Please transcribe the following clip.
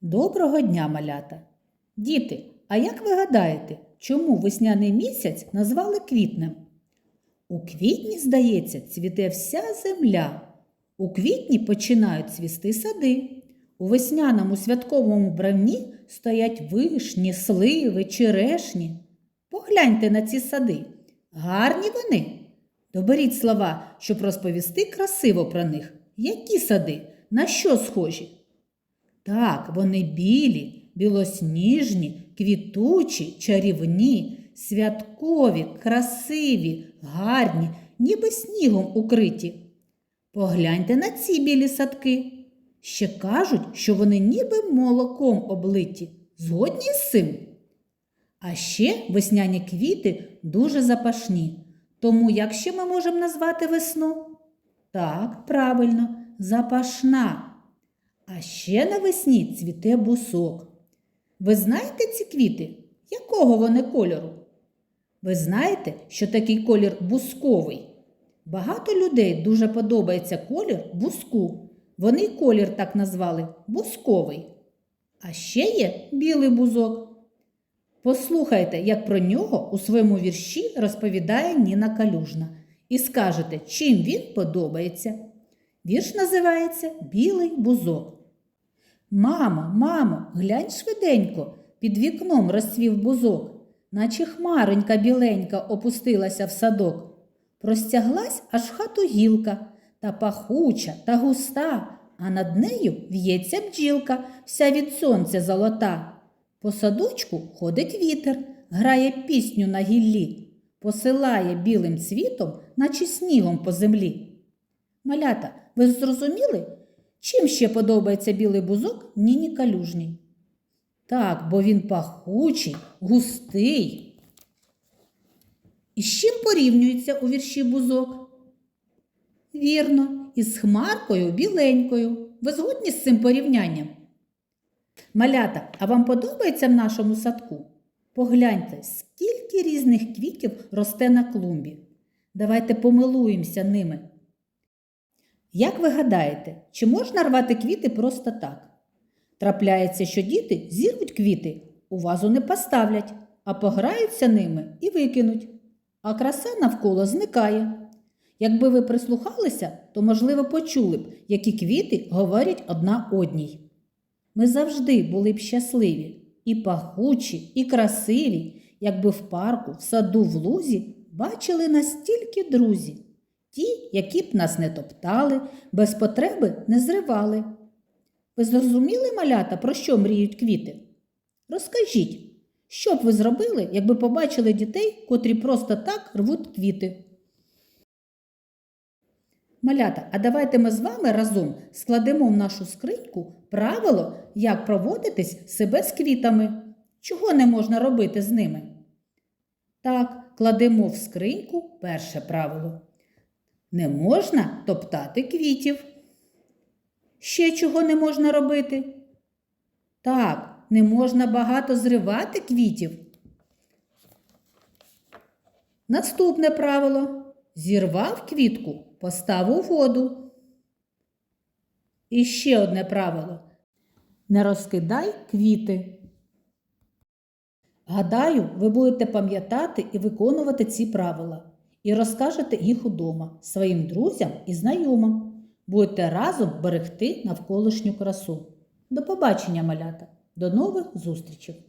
Доброго дня, малята! Діти, а як ви гадаєте, чому весняний місяць назвали квітнем? У квітні, здається, цвіте вся земля. У квітні починають цвісти сади. У весняному святковому бравні стоять вишні, сливи, черешні. Погляньте на ці сади. Гарні вони. Доберіть слова, щоб розповісти красиво про них. Які сади? На що схожі? Так, вони білі, білосніжні, квітучі, чарівні, святкові, красиві, гарні, ніби снігом укриті. Погляньте на ці білі садки. Ще кажуть, що вони ніби молоком облиті. Згодні з цим? А ще весняні квіти дуже запашні. Тому як ще ми можемо назвати весну? Так, правильно, запашна. А ще навесні цвіте бусок. Ви знаєте ці квіти? Якого вони кольору? Ви знаєте, що такий колір бусковий. Багато людей дуже подобається колір буску. Вони колір так назвали бусковий. А ще є білий бузок. Послухайте, як про нього у своєму вірші розповідає Ніна Калюжна, і скажете, чим він подобається. Вірш називається Білий бузок. Мамо, мамо, глянь швиденько, під вікном розцвів бузок, наче хмаронька біленька опустилася в садок. Простяглась аж в хату гілка, та пахуча та густа, а над нею в'ється бджілка, вся від сонця золота. По садочку ходить вітер, грає пісню на гіллі, посилає білим цвітом, наче снігом по землі. Малята, ви зрозуміли, чим ще подобається білий бузок Ніні Калюжній? Так, бо він пахучий, густий. І з чим порівнюється у вірші бузок? Вірно, із хмаркою біленькою. Ви згодні з цим порівнянням? Малята, а вам подобається в нашому садку? Погляньте, скільки різних квітів росте на клумбі. Давайте помилуємося ними. Як ви гадаєте, чи можна рвати квіти просто так? Трапляється, що діти зірвуть квіти, у вазу не поставлять, а пограються ними і викинуть. А краса навколо зникає. Якби ви прислухалися, то, можливо, почули б, які квіти говорять одна одній. Ми завжди були б щасливі, і пахучі, і красиві, якби в парку, в саду, в лузі бачили нас тільки друзі, ті, які б нас не топтали, без потреби не зривали. Ви зрозуміли, малята, про що мріють квіти? Розкажіть, що б ви зробили, якби побачили дітей, котрі просто так рвуть квіти? Малята, а давайте ми з вами разом складемо в нашу скриньку правило, як проводитись себе з квітами. Чого не можна робити з ними? Так, кладемо в скриньку перше правило. Не можна топтати квітів. Ще чого не можна робити? Так, не можна багато зривати квітів. Наступне правило. Зірвав квітку, постав у воду. І ще одне правило. Не розкидай квіти. Гадаю, ви будете пам'ятати і виконувати ці правила. І розкажете їх удома своїм друзям і знайомим. Будете разом берегти навколишню красу. До побачення, малята! До нових зустрічей!